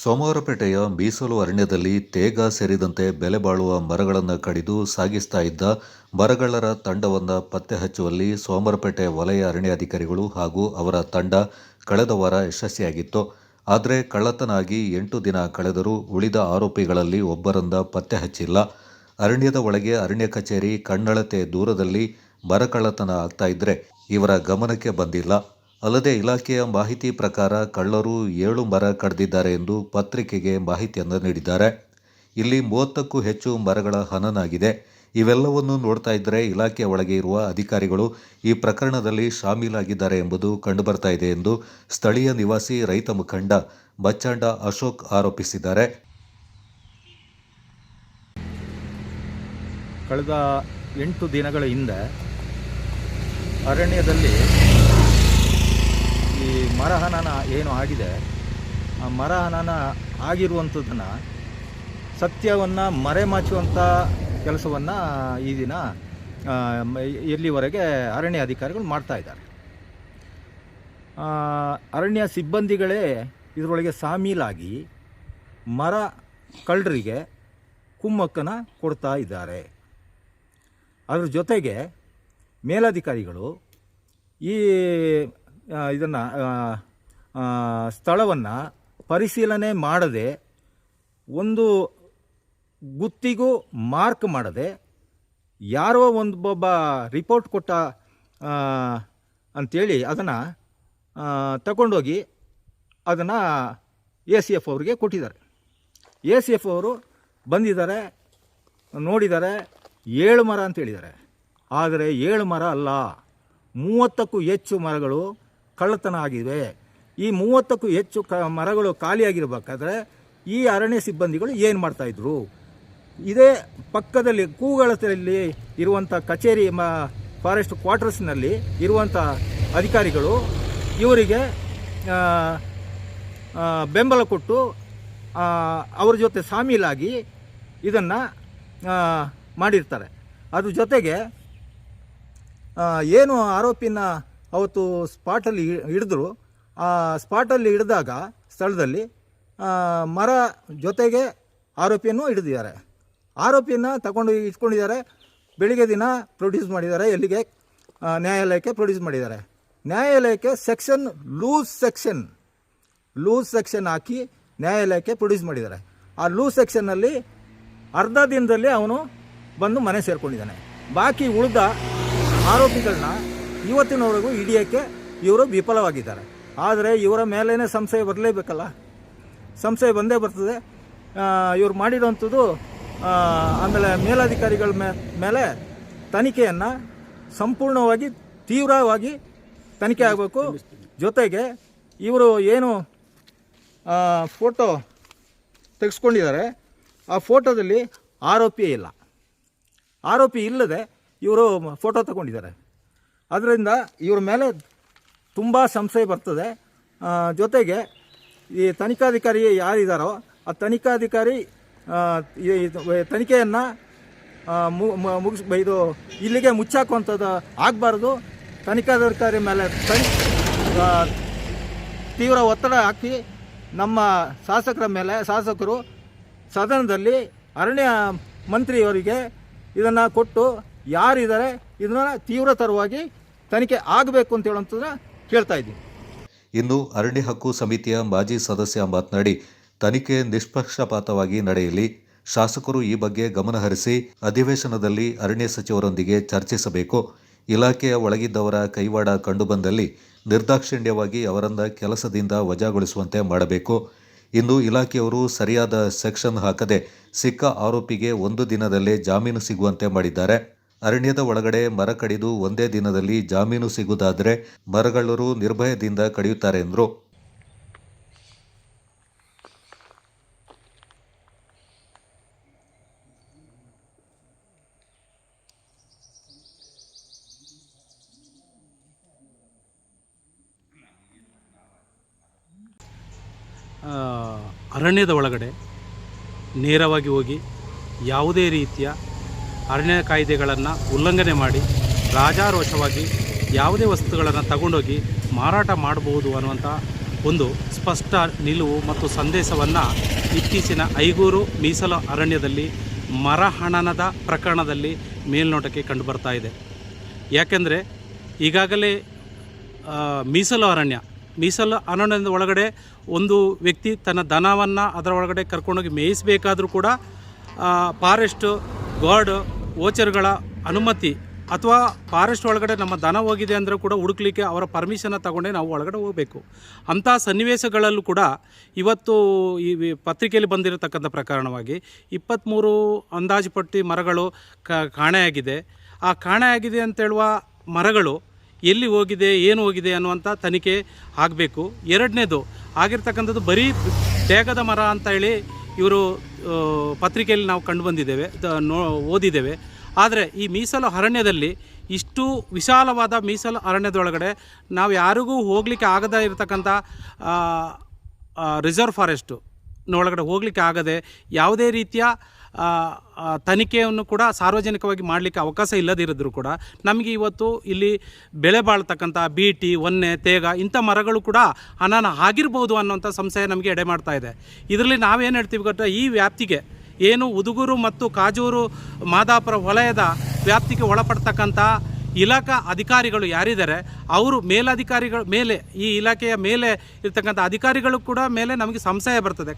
ಸೋಮವಾರಪೇಟೆಯ ಮೀಸಲು ಅರಣ್ಯದಲ್ಲಿ ತೇಗ ಸೇರಿದಂತೆ ಬೆಲೆ ಬಾಳುವ ಮರಗಳನ್ನು ಕಡಿದು ಸಾಗಿಸ್ತಾ ಇದ್ದ ಮರಗಳರ ತಂಡವನ್ನು ಪತ್ತೆ ಹಚ್ಚುವಲ್ಲಿ ಸೋಮವಾರಪೇಟೆ ವಲಯ ಅರಣ್ಯಾಧಿಕಾರಿಗಳು ಹಾಗೂ ಅವರ ತಂಡ ಕಳೆದ ವಾರ ಯಶಸ್ವಿಯಾಗಿತ್ತು. ಆದರೆ ಕಳ್ಳತನಾಗಿ ಎಂಟು ದಿನ ಕಳೆದರೂ ಉಳಿದ ಆರೋಪಿಗಳಲ್ಲಿ ಒಬ್ಬರನ್ನ ಪತ್ತೆ ಹಚ್ಚಿಲ್ಲ. ಅರಣ್ಯದ ಒಳಗೆ ಅರಣ್ಯ ಕಚೇರಿ ಕಣ್ಣಳತೆ ದೂರದಲ್ಲಿ ಮರ ಕಳ್ಳತನ ಆಗ್ತಾ ಇದ್ರೆ ಇವರ ಗಮನಕ್ಕೆ ಬಂದಿಲ್ಲ. ಅಲ್ಲದೆ ಇಲಾಖೆಯ ಮಾಹಿತಿ ಪ್ರಕಾರ ಕಳ್ಳರು ಏಳು ಮರ ಕಡ್ದಿದ್ದಾರೆ ಎಂದು ಪತ್ರಿಕೆಗೆ ಮಾಹಿತಿಯನ್ನು ನೀಡಿದ್ದಾರೆ. ಇಲ್ಲಿ ಮೂವತ್ತಕ್ಕೂ ಹೆಚ್ಚು ಮರಗಳ ಹನನಾಗಿದೆ. ಇವೆಲ್ಲವನ್ನು ನೋಡ್ತಾ ಇದ್ದರೆ ಇಲಾಖೆಯ ಒಳಗೆ ಇರುವ ಅಧಿಕಾರಿಗಳು ಈ ಪ್ರಕರಣದಲ್ಲಿ ಶಾಮೀಲಾಗಿದ್ದಾರೆ ಎಂಬುದು ಕಂಡುಬರ್ತಾ ಇದೆ ಎಂದು ಸ್ಥಳೀಯ ನಿವಾಸಿ ರೈತ ಮುಖಂಡ ಬಚ್ಚಾಂಡ ಅಶೋಕ್ ಆರೋಪಿಸಿದ್ದಾರೆ. ಕಳೆದ ಎಂಟು ದಿನಗಳ ಹಿಂದೆ ಅರಣ್ಯದಲ್ಲಿ ಈ ಮರಹನನ ಏನು ಆಗಿದೆ? ಆ ಮರಹನನ ಆಗಿರುವಂಥದ್ದನ್ನು ಸತ್ಯವನ್ನು ಮರೆಮಾಚುವಂಥ ಕೆಲಸವನ್ನು ಈ ದಿನ ಇಲ್ಲಿವರೆಗೆ ಅರಣ್ಯ ಅಧಿಕಾರಿಗಳು ಮಾಡ್ತಾ ಇದ್ದಾರೆ. ಅರಣ್ಯ ಸಿಬ್ಬಂದಿಗಳೇ ಇದರೊಳಗೆ ಸಾಮೀಲಾಗಿ ಮರ ಕಳ್ಳರಿಗೆ ಕುಮ್ಮಕ್ಕನ ಕೊಡ್ತಾ ಇದ್ದಾರೆ. ಅದ್ರ ಜೊತೆಗೆ ಮೇಲಧಿಕಾರಿಗಳು ಈ ಇದನ್ನು ಸ್ಥಳವನ್ನು ಪರಿಶೀಲನೆ ಮಾಡದೆ ಒಂದು ಗುತ್ತಿಗೂ ಮಾರ್ಕ್ ಮಾಡದೆ ಯಾರೋ ಒಂದು ಒಬ್ಬ ರಿಪೋರ್ಟ್ ಕೊಟ್ಟ ಅಂಥೇಳಿ ಅದನ್ನು ತಗೊಂಡೋಗಿ ಅದನ್ನು ಎ ಸಿ ಎಫ್ ಅವರಿಗೆ ಕೊಟ್ಟಿದ್ದಾರೆ. ಎ ಸಿ ಎಫ್ ಅವರು ಬಂದಿದ್ದಾರೆ, ನೋಡಿದ್ದಾರೆ, ಏಳು ಮರ ಅಂತ ಹೇಳಿದ್ದಾರೆ ಆದರೆ ಏಳು ಮರ ಅಲ್ಲ, ಮೂವತ್ತಕ್ಕೂ ಹೆಚ್ಚು ಮರಗಳು ಕಳ್ಳತನ ಆಗಿವೆ. ಈ ಮೂವತ್ತಕ್ಕೂ ಹೆಚ್ಚು ಕ ಮರಗಳು ಖಾಲಿಯಾಗಿರ್ಬೇಕಾದ್ರೆ ಈ ಅರಣ್ಯ ಸಿಬ್ಬಂದಿಗಳು ಏನು ಮಾಡ್ತಾಯಿದ್ರು ಇದೇ ಪಕ್ಕದಲ್ಲಿ ಕೂಗಳತೆಯಲ್ಲಿ ಇರುವಂಥ ಕಚೇರಿ ಮ ಫಾರೆಸ್ಟ್ ಕ್ವಾರ್ಟರ್ಸ್ನಲ್ಲಿ ಇರುವಂಥ ಅಧಿಕಾರಿಗಳು ಇವರಿಗೆ ಬೆಂಬಲ ಕೊಟ್ಟು ಅವ್ರ ಜೊತೆ ಸಾಮೀಲಾಗಿ ಇದನ್ನು ಮಾಡಿರ್ತಾರೆ. ಅದ್ರ ಜೊತೆಗೆ ಏನು ಆರೋಪಿನ ಅವತ್ತು ಸ್ಪಾಟಲ್ಲಿ ಹಿಡಿದ್ರು. ಆ ಸ್ಪಾಟಲ್ಲಿ ಹಿಡಿದಾಗ ಸ್ಥಳದಲ್ಲಿ ಮರ ಜೊತೆಗೆ ಆರೋಪಿಯನ್ನು ಹಿಡಿದಿದ್ದಾರೆ. ಆರೋಪಿಯನ್ನು ತಗೊಂಡು ಇಟ್ಕೊಂಡಿದ್ದಾರೆ. ಬೆಳಿಗ್ಗೆ ದಿನ ಪ್ರೊಡ್ಯೂಸ್ ಮಾಡಿದ್ದಾರೆ. ಎಲ್ಲಿಗೆ? ನ್ಯಾಯಾಲಯಕ್ಕೆ ಪ್ರೊಡ್ಯೂಸ್ ಮಾಡಿದ್ದಾರೆ. ನ್ಯಾಯಾಲಯಕ್ಕೆ section, loose section loose section ಹಾಕಿ ನ್ಯಾಯಾಲಯಕ್ಕೆ ಪ್ರೊಡ್ಯೂಸ್ ಮಾಡಿದ್ದಾರೆ. ಆ ಲೂಸ್ ಸೆಕ್ಷನ್ನಲ್ಲಿ ಅರ್ಧ ದಿನದಲ್ಲಿ ಅವನು ಬಂದು ಮನೆ ಸೇರಿಕೊಂಡಿದ್ದಾನೆ. ಬಾಕಿ ಉಳಿದ ಆರೋಪಿಗಳನ್ನ ಇವತ್ತಿನವರೆಗೂ ಹಿಡಿಯೋಕ್ಕೆ ಇವರು ವಿಫಲವಾಗಿದ್ದಾರೆ. ಆದರೆ ಇವರ ಮೇಲೇ ಸಂಶಯ ಬರಲೇಬೇಕಲ್ಲ? ಸಂಶಯ ಬಂದೇ ಬರ್ತದೆ. ಇವ್ರು ಮಾಡಿರೋವಂಥದ್ದು ಆ, ಆಮೇಲೆ ಮೇಲಧಿಕಾರಿಗಳ ಮೇಲೆ ತನಿಖೆಯನ್ನು ಸಂಪೂರ್ಣವಾಗಿ ತೀವ್ರವಾಗಿ ತನಿಖೆ ಆಗಬೇಕು. ಜೊತೆಗೆ ಇವರು ಏನು ಫೋಟೋ ತೆಗೆಸ್ಕೊಂಡಿದ್ದಾರೆ. ಆ ಫೋಟೋದಲ್ಲಿ ಆರೋಪಿಯೇ ಇಲ್ಲ. ಆರೋಪಿ ಇಲ್ಲದೆ ಇವರು ಫೋಟೋ ತಗೊಂಡಿದ್ದಾರೆ. ಅದರಿಂದ ಇವ್ರ ಮೇಲೆ ತುಂಬ ಸಂಶಯ ಬರ್ತದೆ. ಜೊತೆಗೆ ಈ ತನಿಖಾಧಿಕಾರಿ ಯಾರಿದ್ದಾರೋ ಆ ತನಿಖಾಧಿಕಾರಿ ಈ ತನಿಖೆಯನ್ನು ಮುಗಿಸ್, ಇದು ಇಲ್ಲಿಗೆ ಮುಚ್ಚಾಕುವಂಥದ್ದು ಆಗಬಾರ್ದು. ತನಿಖಾಧಿಕಾರಿ ಮೇಲೆ ತನಿ ತೀವ್ರ ಒತ್ತಡ ಹಾಕಿ ನಮ್ಮ ಶಾಸಕರ ಮೇಲೆ, ಶಾಸಕರು ಸದನದಲ್ಲಿ ಅರಣ್ಯ ಮಂತ್ರಿಯವರಿಗೆ ಇದನ್ನು ಕೊಟ್ಟು ಯಾರಿದ್ದಾರೆ ಇದನ್ನ ತೀವ್ರತರವಾಗಿ ತನಿಖೆ ಆಗಬೇಕು ಅಂತ ಹೇಳುವಂಥದ್ದನ್ನ ಕೇಳ್ತಾ ಇದ್ದೀನಿ. ಇನ್ನು ಅರಣ್ಯ ಹಕ್ಕು ಸಮಿತಿಯ ಮಾಜಿ ಸದಸ್ಯ ಮಾತನಾಡಿ, ತನಿಖೆ ನಿಷ್ಪಕ್ಷಪಾತವಾಗಿ ನಡೆಯಲಿ. ಶಾಸಕರು ಈ ಬಗ್ಗೆ ಗಮನಹರಿಸಿ ಅಧಿವೇಶನದಲ್ಲಿ ಅರಣ್ಯ ಸಚಿವರೊಂದಿಗೆ ಚರ್ಚಿಸಬೇಕು. ಇಲಾಖೆಯ ಒಳಗಿದ್ದವರ ಕೈವಾಡ ಕಂಡುಬಂದಲ್ಲಿ ನಿರ್ದಾಕ್ಷಿಣ್ಯವಾಗಿ ಅವರನ್ನ ಕೆಲಸದಿಂದ ವಜಾಗೊಳಿಸುವಂತೆ ಮಾಡಬೇಕು. ಇನ್ನು ಇಲಾಖೆಯವರು ಸರಿಯಾದ ಸೆಕ್ಷನ್ ಹಾಕದೆ ಸಿಕ್ಕ ಆರೋಪಿಗೆ ಒಂದು ದಿನದಲ್ಲೇ ಜಾಮೀನು ಸಿಗುವಂತೆ ಮಾಡಿದ್ದಾರೆ. ಅರಣ್ಯದ ಒಳಗಡೆ ಮರ ಕಡಿದು ಒಂದೇ ದಿನದಲ್ಲಿ ಜಾಮೀನು ಸಿಗುವುದಾದರೆ ಮರಗಳರು ನಿರ್ಭಯದಿಂದ ಕಡಿಯುತ್ತಾರೆ ಎಂದರು. ಅರಣ್ಯದ ಒಳಗಡೆ ನೇರವಾಗಿ ಹೋಗಿ ಯಾವುದೇ ರೀತಿಯ ಅರಣ್ಯ ಕಾಯ್ದೆಗಳನ್ನು ಉಲ್ಲಂಘನೆ ಮಾಡಿ ರಾಜಾರೋಷವಾಗಿ ಯಾವುದೇ ವಸ್ತುಗಳನ್ನು ತಗೊಂಡೋಗಿ ಮಾರಾಟ ಮಾಡಬಹುದು ಅನ್ನುವಂಥ ಒಂದು ಸ್ಪಷ್ಟ ನಿಲುವು ಮತ್ತು ಸಂದೇಶವನ್ನು ಇತ್ತೀಚಿನ ಐಗೂರು ಮೀಸಲು ಅರಣ್ಯದಲ್ಲಿ ಮರಹಣನದ ಪ್ರಕರಣದಲ್ಲಿ ಮೇಲ್ನೋಟಕ್ಕೆ ಕಂಡುಬರ್ತಾ ಇದೆ. ಯಾಕೆಂದರೆ ಈಗಾಗಲೇ ಮೀಸಲು ಅರಣ್ಯ, ಮೀಸಲು ಅರಣ್ಯದ ಒಳಗಡೆ ಒಂದು ವ್ಯಕ್ತಿ ತನ್ನ ದನವನ್ನು ಅದರ ಒಳಗಡೆ ಕರ್ಕೊಂಡೋಗಿ ಮೇಯಿಸಬೇಕಾದರೂ ಕೂಡ ಫಾರೆಸ್ಟ್ ಗಾರ್ಡ್ ಓಚರ್ಗಳ ಅನುಮತಿ ಅಥವಾ ಫಾರೆಸ್ಟ್ ಒಳಗಡೆ ನಮ್ಮ ದನ ಹೋಗಿದೆ ಅಂದರೆ ಕೂಡ ಹುಡುಕ್ಲಿಕ್ಕೆ ಅವರ ಪರ್ಮಿಷನ್ನ ತಗೊಂಡೇ ನಾವು ಒಳಗಡೆ ಹೋಗಬೇಕು. ಅಂಥ ಸನ್ನಿವೇಶಗಳಲ್ಲೂ ಕೂಡ ಇವತ್ತು ಈ ಪತ್ರಿಕೆಯಲ್ಲಿ ಬಂದಿರತಕ್ಕಂಥ ಪ್ರಕರಣವಾಗಿ ಇಪ್ಪತ್ತ್ಮೂರು ಅಂದಾಜು ಪಟ್ಟಿ ಮರಗಳು ಕಾಣೆಯಾಗಿದೆ. ಆ ಕಾಣೆಯಾಗಿದೆ ಅಂತೇಳುವ ಮರಗಳು ಎಲ್ಲಿ ಹೋಗಿದೆ, ಏನು ಹೋಗಿದೆ ಅನ್ನುವಂಥ ತನಿಖೆ ಆಗಬೇಕು. ಎರಡನೇದು ಆಗಿರ್ತಕ್ಕಂಥದ್ದು ಬರೀ ಬೇಗದ ಮರ ಅಂತ ಹೇಳಿ ಇವರು ಪತ್ರಿಕೆಯಲ್ಲಿ ನಾವು ಕಂಡು ಬಂದಿದ್ದೇವೆ ಓದಿದ್ದೇವೆ. ಆದರೆ ಈ ಮೀಸಲು ಅರಣ್ಯದಲ್ಲಿ ಇಷ್ಟು ವಿಶಾಲವಾದ ಮೀಸಲು ಅರಣ್ಯದೊಳಗಡೆ ನಾವು ಯಾರಿಗೂ ಹೋಗಲಿಕ್ಕೆ ಆಗದೇ ಇರತಕ್ಕಂಥ ರಿಸರ್ವ್ ಫಾರೆಸ್ಟು ಒಳಗಡೆ ಹೋಗಲಿಕ್ಕೆ ಆಗದೆ ಯಾವುದೇ ರೀತಿಯ ತನಿಖೆಯನ್ನು ಕೂಡ ಸಾರ್ವಜನಿಕವಾಗಿ ಮಾಡಲಿಕ್ಕೆ ಅವಕಾಶ ಇಲ್ಲದಿರಿದ್ರು ಕೂಡ ನಮಗೆ ಇವತ್ತು ಇಲ್ಲಿ ಬೆಳೆ ಬಾಳ್ತಕ್ಕಂಥ ಬೀಟಿ, ಒನ್ನೆ, ತೇಗ ಇಂಥ ಮರಗಳು ಕೂಡ ಅನಾನ ಆಗಿರ್ಬೋದು ಅನ್ನೋಂಥ ಸಂಶಯ ನಮಗೆ ಎಡೆ ಮಾಡ್ತಾ ಇದೆ. ಇದರಲ್ಲಿ ನಾವೇನು ಹೇಳ್ತೀವಿ ಗೊತ್ತಾ? ಈ ವ್ಯಾಪ್ತಿಗೆ ಏನು ಉದುಗೂರು ಮತ್ತು ಕಾಜೂರು ಮಾದಾಪುರ ವಲಯದ ವ್ಯಾಪ್ತಿಗೆ ಒಳಪಡ್ತಕ್ಕಂಥ ಇಲಾಖಾ ಅಧಿಕಾರಿಗಳು ಯಾರಿದ್ದಾರೆ, ಅವರು ಮೇಲಧಿಕಾರಿಗಳ ಮೇಲೆ, ಈ ಇಲಾಖೆಯ ಮೇಲೆ ಇರ್ತಕ್ಕಂಥ ಅಧಿಕಾರಿಗಳು ಕೂಡ ಮೇಲೆ ನಮಗೆ ಸಂಶಯ ಬರ್ತದೆ.